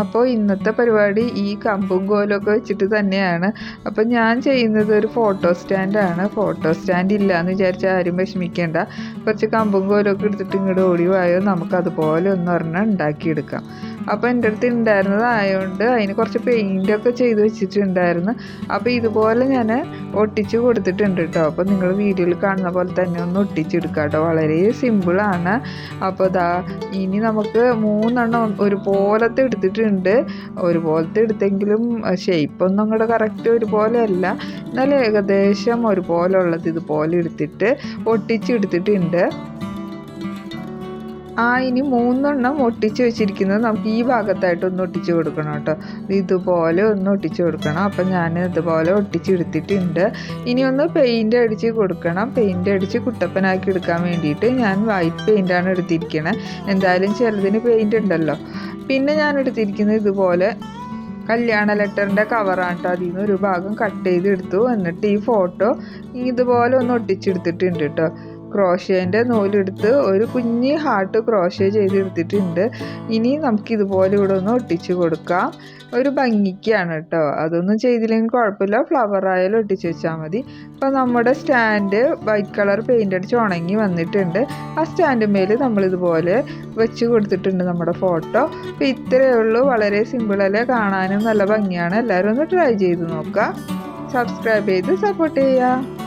അപ്പോൾ ഇന്നത്തെ പരിപാടി ഈ കമ്പും കോലൊക്കെ വെച്ചിട്ട് തന്നെയാണ്. അപ്പോൾ ഞാൻ ചെയ്യുന്നത് ഒരു ഫോട്ടോ സ്റ്റാൻഡാണ് ഫോട്ടോ സ്റ്റാൻഡ് ഇല്ല എന്ന് വിചാരിച്ചാൽ ആരും വിഷമിക്കേണ്ട. കുറച്ച് കമ്പും കോലൊക്കെ എടുത്തിട്ട് ഇങ്ങോട്ട് ഓടി വായോ. നമുക്ക് അതുപോലെ ഒന്ന് ഒരെണ്ണം ഉണ്ടാക്കിയെടുക്കാം. അപ്പോൾ എന്റെ അടുത്ത് ഉണ്ടായിരുന്നതായതുകൊണ്ട് അതിന് കുറച്ച് പെയിന്റൊക്കെ ചെയ്ത് വെച്ചിട്ടുണ്ടായിരുന്നു. അപ്പോൾ ഇതുപോലെ ഞാൻ ഒട്ടിച്ച് കൊടുത്തിട്ടുണ്ട് കേട്ടോ അപ്പോൾ നിങ്ങൾ വീഡിയോയിൽ കാണുന്ന പോലെ തന്നെ ഒന്ന് ഒട്ടിച്ചെടുക്കാം കേട്ടോ വളരെ സിമ്പിളാണ് അപ്പോൾ ദാ ഇനി നമുക്ക് മൂന്നെണ്ണം ഒരുപോലത്തെ എടുത്തിട്ടുണ്ട്. ഒരുപോലത്തെ എടുത്തെങ്കിലും ഷേപ്പ് ഒന്നും അങ്ങോട്ട് കറക്റ്റ് ഒരുപോലെ അല്ല. എന്നാലും ഏകദേശം ഒരുപോലെ ഉള്ളത് ഇതുപോലെ എടുത്തിട്ട് ഒട്ടിച്ചെടുത്തിട്ടുണ്ട് ആ ഇനി മൂന്നെണ്ണം ഒട്ടിച്ച് വെച്ചിരിക്കുന്നത് നമുക്ക് ഈ ഭാഗത്തായിട്ട് ഒന്ന് ഒട്ടിച്ച് കൊടുക്കണം കേട്ടോ. ഇതുപോലെ ഒന്ന് ഒട്ടിച്ച് കൊടുക്കണം. അപ്പം ഞാൻ ഇതുപോലെ ഒട്ടിച്ചെടുത്തിട്ടുണ്ട് ഇനി ഒന്ന് പെയിന്റ് അടിച്ച് കൊടുക്കണം. പെയിന്റ് അടിച്ച് കുട്ടപ്പനാക്കി എടുക്കാൻ വേണ്ടിയിട്ട് ഞാൻ വൈറ്റ് പെയിന്റാണ് എടുത്തിരിക്കണത് എന്തായാലും ചിലതിന് പെയിന്റ് ഉണ്ടല്ലോ. പിന്നെ ഞാൻ എടുത്തിരിക്കുന്നത് ഇതുപോലെ കല്യാണ ലെറ്ററിന്റെ കവറാണ് കേട്ടോ. അതിൽ നിന്ന് ഒരു ഭാഗം കട്ട് ചെയ്തെടുത്തു. എന്നിട്ട് ഈ ഫോട്ടോ ഇതുപോലെ ഒന്ന് ഒട്ടിച്ചെടുത്തിട്ടുണ്ട് കേട്ടോ. ക്രോഷ്യേന്റെ നൂലെടുത്ത് ഒരു കുഞ്ഞ് ഹാർട്ട് ക്രോഷ്യ ചെയ്തെടുത്തിട്ടുണ്ട്. ഇനി നമുക്ക് ഇതുപോലെ ഇവിടെ ഒന്ന് ഒട്ടിച്ച് കൊടുക്കാം. ഒരു ഭംഗിക്കാണ് കേട്ടോ. അതൊന്നും ചെയ്തില്ലെങ്കിൽ കുഴപ്പമില്ല. ഫ്ലവർ ആയാലും ഒട്ടിച്ച് വെച്ചാൽ മതി. അപ്പോൾ നമ്മുടെ സ്റ്റാൻഡ് വൈറ്റ് കളർ പെയിന്റ് അടിച്ച് ഉണങ്ങി വന്നിട്ടുണ്ട്. ആ സ്റ്റാൻഡിന്മേൽ നമ്മളിതുപോലെ വെച്ച് കൊടുത്തിട്ടുണ്ട് നമ്മുടെ ഫോട്ടോ അപ്പോൾ ഇത്രയേ ഉള്ളൂ. വളരെ സിമ്പിളല്ലേ കാണാനും നല്ല ഭംഗിയാണ്. എല്ലാവരും ഒന്ന് ട്രൈ ചെയ്ത് നോക്കുക. സബ്സ്ക്രൈബ് ചെയ്ത് സപ്പോർട്ട് ചെയ്യുക.